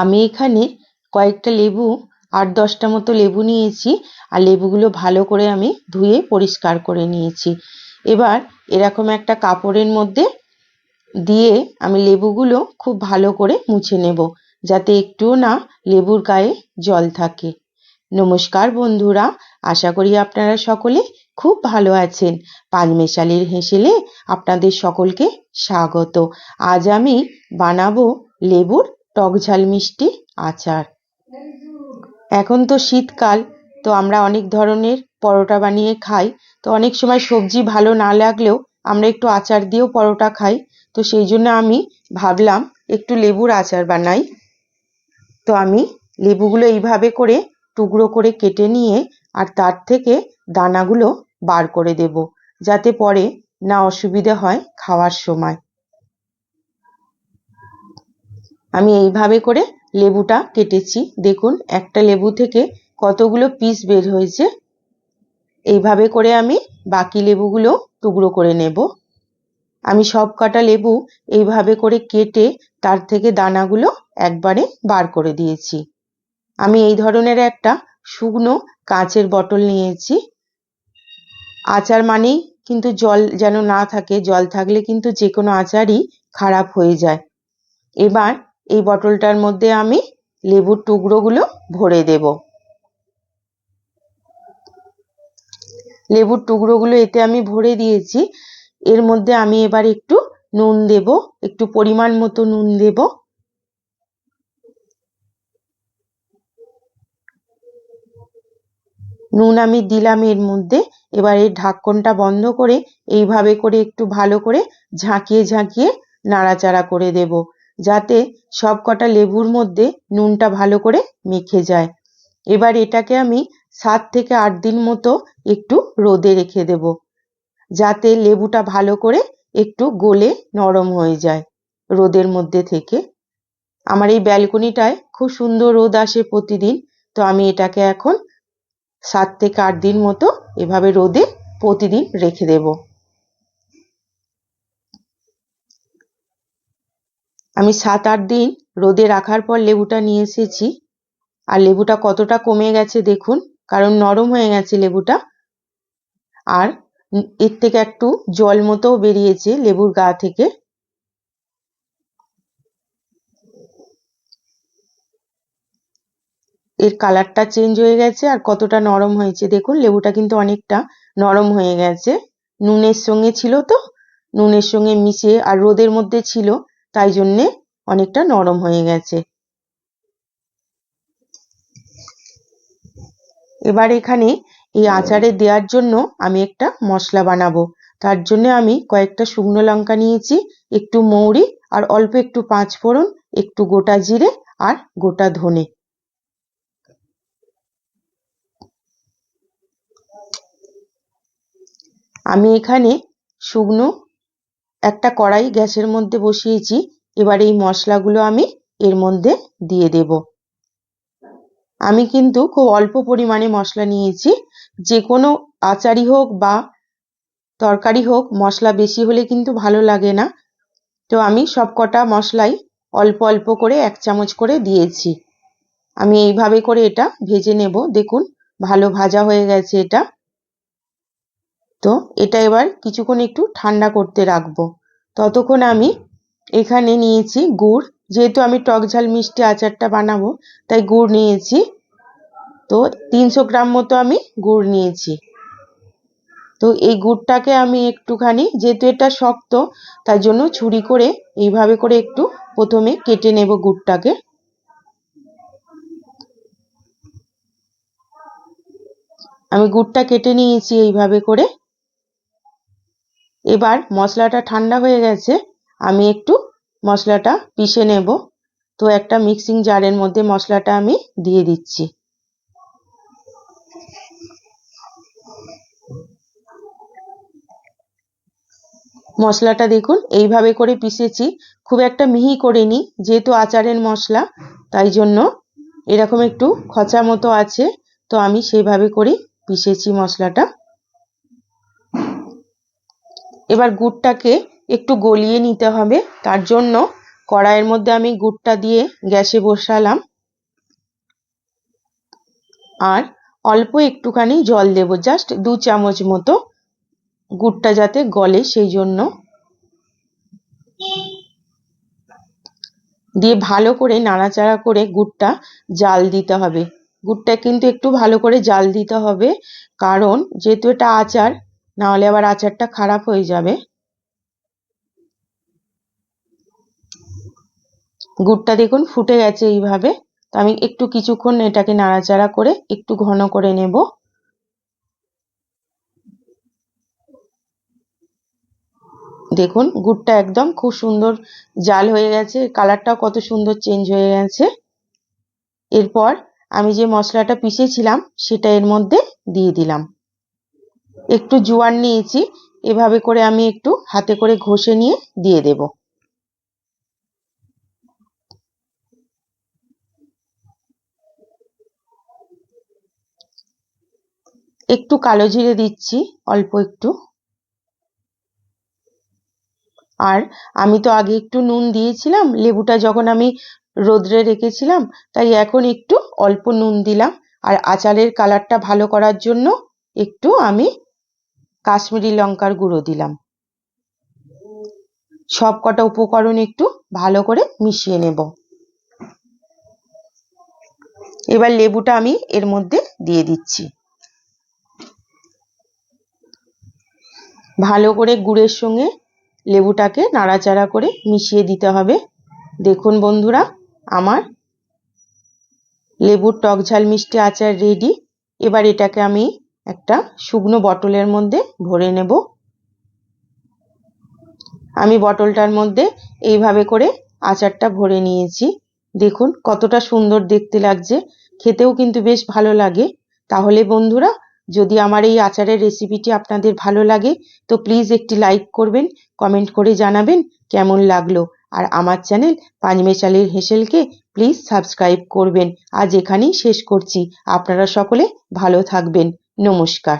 আমি এখানে কয়েকটা লেবু, আট, দশটা মতো লেবু নিয়েছি, আর লেবুগুলো ভালো করে আমি ধুয়ে পরিষ্কার করে নিয়েছি। এবার এরকম একটা কাপড়ের মধ্যে দিয়ে আমি লেবুগুলো খুব ভালো করে মুছে নেব, যাতে একটুও না লেবুর গায়ে জল থাকে। নমস্কার বন্ধুরা, আশা করি আপনারা সকলে খুব ভালো আছেন। পাঁচমেশালির হেসেলে আপনাদের সকলকে স্বাগত। আজ আমি বানাবো লেবুর টকঝাল মিষ্টি, আচার। এখন তো শীতকাল, তো আমরা অনেক ধরনের পরোটা বানিয়ে খাই। তো অনেক সময় সবজি ভালো না লাগলেও আমরা একটু আচার দিয়েও পরোটা খাই। তো সেই জন্য আমি ভাবলাম একটু লেবুর আচার বানাই। তো আমি লেবুগুলো এইভাবে করে টুকরো করে কেটে নিয়ে আর তার থেকে দানাগুলো বার করে দেব, যাতে পরে না অসুবিধে হয় খাওয়ার সময়। আমি এইভাবে করে লেবুটা কেটেছি। দেখুন, একটা লেবু থেকে কতগুলো পিস বের হয়েছে। এইভাবে করে আমি বাকি লেবুগুলো টুকরো করে নেব। আমি সব কটা লেবু এইভাবে করে কেটে তার থেকে দানাগুলো একবারে বার করে দিয়েছি। আমি এই ধরনের একটা শুকনো কাঁচের বটল নিয়েছি। আচার মানেই কিন্তু জল যেন না থাকে, জল থাকলে কিন্তু যে কোনো আচারই খারাপ হয়ে যায়। এবার এই বটলটার মধ্যে আমি লেবুর টুকরোগুলো ভরে দেব। লেবুর টুকরোগুলো এতে আমি ভরে দিয়েছি। এর মধ্যে আমি এবার একটু নুন দেব, একটু পরিমাণ মতো নুন দেব। নুন আমি দিলাম এর মধ্যে। এবার এর ঢাকনটা বন্ধ করে এইভাবে করে একটু ভালো করে ঝাঁকিয়ে ঝাঁকিয়ে নাড়াচাড়া করে দেব। যাতে সব কটা লেবুর মধ্যে নুনটা ভালো করে মেখে যায়। এবার এটাকে আমি সাত থেকে আট দিন মতো একটু রোদে রেখে দেব, যাতে লেবুটা ভালো করে একটু গলে নরম হয়ে যায় রোদের মধ্যে থেকে। আমার এই ব্যালকনিটায় খুব সুন্দর রোদ আসে প্রতিদিন, তো আমি এটাকে এখন সাত থেকে আট দিন মতো এভাবে রোদে প্রতিদিন রেখে দেব। আমি সাত আট দিন রোদে রাখার পর লেবুটা নিয়ে এসেছি। আর লেবুটা কতটা কমে গেছে দেখুন, কারণ নরম হয়ে গেছে লেবুটা। আর এর থেকে একটু জল মতো বেরিয়েছে লেবুর গা থেকে। এর কালারটা চেঞ্জ হয়ে গেছে আর কতটা নরম হয়েছে দেখুন, লেবুটা কিন্তু অনেকটা নরম হয়ে গেছে। নুনের সঙ্গে ছিল তো, নুনের সঙ্গে মিশে আর রোদের মধ্যে ছিল। তাই জন্যে অনেকটা নরম হয়ে গেছে। এবার এখানে এই আচারে দেওয়ার জন্য আমি একটা মশলা বানাবো। তার জন্য আমি কয়েকটা শুকনো লঙ্কা নিয়েছি, একটু মৌরি আর অল্প একটু পাঁচ ফোড়ন, একটু গোটা জিরে আর গোটা ধনে। আমি এখানে শুকনো একটা কড়াই গ্যাসের মধ্যে বসিয়েছি। এবার এই মশলাগুলো আমি এর মধ্যে দিয়ে দেব। আমি কিন্তু খুব অল্প পরিমাণে মশলা নিয়েছি। যে কোনো আচারই হোক বা তরকারি হোক, মশলা বেশি হলে কিন্তু ভালো লাগে না। তো আমি সব কটা মশলাই অল্প অল্প করে এক চামচ করে দিয়েছি। আমি এইভাবে করে এটা ভেজে নেব। দেখুন, ভালো ভাজা হয়ে গেছে এটা। তো এটা এবার কিছুক্ষণ একটু ঠান্ডা করতে রাখব। ততক্ষণ আমি এখানে নিয়েছি গুড়। যেহেতু আমি টক ঝাল মিষ্টি আচারটা বানাবো, তাই গুড় নিয়েছি। তো তিনশো গ্রাম মতো আমি গুড় নিয়েছি। তো এই গুড়টাকে আমি একটুখানি, যেহেতু এটা শক্ত তার জন্য ছুরি করে এইভাবে করে একটু প্রথমে কেটে নেব গুড়টাকে। আমি গুড়টা কেটে নিয়েছি এইভাবে করে। এবার মশলাটা ঠান্ডা হয়ে গেছে, আমি একটু মশলাটা পিষে নেব। তো একটা মিক্সিং জারের মধ্যে মশলাটা আমি দিয়ে দিচ্ছি। মশলাটা দেখুন, এইভাবে করে পিষেছি। খুব একটা মিহি করিনি, যেহেতু আচারের মশলা, তাই জন্য এরকম একটু খচা মতো আছে। তো আমি সেইভাবে করেই পিষেছি মশলাটা। এবার গুড়টাকে একটু গলিয়ে নিতে হবে। তার জন্য কড়াইয়ের মধ্যে আমি গুড়টা দিয়ে গ্যাসে বসালাম। আর অল্প একটুখানি জল দেব, জাস্ট দু চামচ মতো গুড়টা যাতে গলে সেই জন্য। দিয়ে ভালো করে নাড়াচাড়া করে গুড়টা জাল দিতে হবে। গুড়টা কিন্তু একটু ভালো করে জাল দিতে হবে, কারণ যেহেতু এটা আচার নাহলে আবার আচারটা খারাপ হয়ে যাবে। গুড়টা দেখুন ফুটে গেছে এইভাবে। তো আমি একটু কিছুক্ষণ এটাকে নাড়াচাড়া করে একটু ঘন করে নেব। দেখুন গুড়টা একদম খুব সুন্দর জাল হয়ে গেছে, কালারটাও কত সুন্দর চেঞ্জ হয়ে গেছে। এরপর আমি যে মশলাটা পিষেছিলাম সেটা এর মধ্যে দিয়ে দিলাম। একটু জোয়ান নিয়েছি, এভাবে করে আমি একটু হাতে করে ঘষে নিয়ে দিয়ে দেব। একটু কালো জিরে দিচ্ছি, অল্প একটু। আর আমি তো আগে একটু নুন দিয়েছিলাম, লেবুটা যখন আমি রোদ্রে রেখেছিলাম, তাই এখন একটু অল্প নুন দিলাম। আর আচারের কালারটা ভালো করার জন্য একটু আমি কাশ্মীরি লঙ্কার গুঁড়ো দিলাম। সব কটা উপকরণ একটু ভালো করে মিশিয়ে নেব। এবার লেবুটা আমি এর মধ্যে দিয়ে দিচ্ছি। ভালো করে গুড়ের সঙ্গে লেবুটাকে নাড়াচাড়া করে মিশিয়ে দিতে হবে। দেখুন বন্ধুরা, আমার লেবুর টক ঝাল মিষ্টি আচার রেডি এবার এটাকে আমি একটা শুকনো বটলের মধ্যে ভরে নেব। আমি বটলটার মধ্যে এইভাবে করে আচারটা ভরে নিয়েছি। দেখুন কতটা সুন্দর দেখতে লাগছে। খেতেও কিন্তু বেশ ভালো লাগে। তাহলে বন্ধুরা, যদি আমার এই আচারের রেসিপিটি আপনাদের ভালো লাগে, তো প্লিজ একটি লাইক করবেন, কমেন্ট করে জানাবেন কেমন লাগল। আর আমার চ্যানেল পাঁচমেশালির হেসেলকে প্লিজ সাবস্ক্রাইব করবেন। আজ এখানেই শেষ করছি। আপনারা সকলে ভালো থাকবেন। নমস্কার।